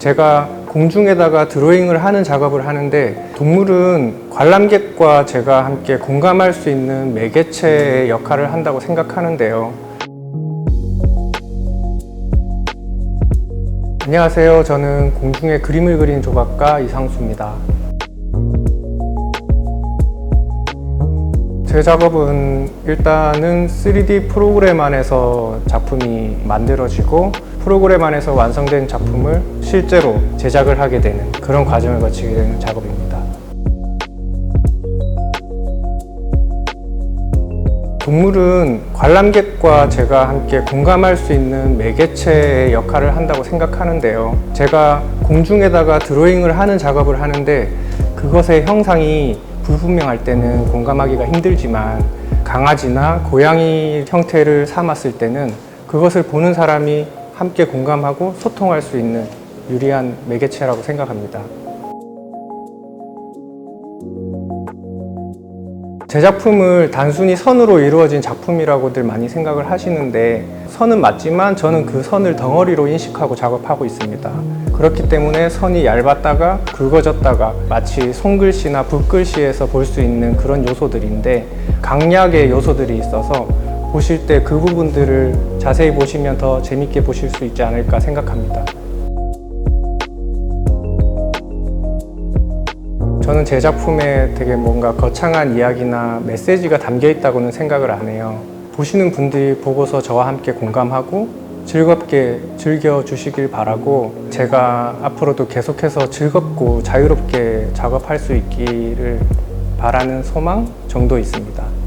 제가 공중에다가 드로잉을 하는 작업을 하는데 동물은 관람객과 제가 함께 공감할 수 있는 매개체의 역할을 한다고 생각하는데요. 안녕하세요. 저는 공중에 그림을 그리는 조각가 이상수입니다. 제 작업은 일단은 3D 프로그램 안에서 작품이 만들어지고 프로그램 안에서 완성된 작품을 실제로 제작을 하게 되는 그런 과정을 거치게 되는 작업입니다. 동물은 관람객과 제가 함께 공감할 수 있는 매개체의 역할을 한다고 생각하는데요. 제가 공중에다가 드로잉을 하는 작업을 하는데 그것의 형상이 불분명할 때는 공감하기가 힘들지만 강아지나 고양이 형태를 삼았을 때는 그것을 보는 사람이 함께 공감하고 소통할 수 있는 유리한 매개체라고 생각합니다. 제 작품을 단순히 선으로 이루어진 작품이라고들 많이 생각을 하시는데 선은 맞지만 저는 그 선을 덩어리로 인식하고 작업하고 있습니다. 그렇기 때문에 선이 얇았다가 굵어졌다가 마치 손글씨나 붓글씨에서 볼 수 있는 그런 요소들인데 강약의 요소들이 있어서 보실 때 그 부분들을 자세히 보시면 더 재밌게 보실 수 있지 않을까 생각합니다. 저는 제 작품에 되게 뭔가 거창한 이야기나 메시지가 담겨 있다고는 생각을 안 해요. 보시는 분들이 보고서 저와 함께 공감하고 즐겁게 즐겨 주시길 바라고 제가 앞으로도 계속해서 즐겁고 자유롭게 작업할 수 있기를 바라는 소망 정도 있습니다.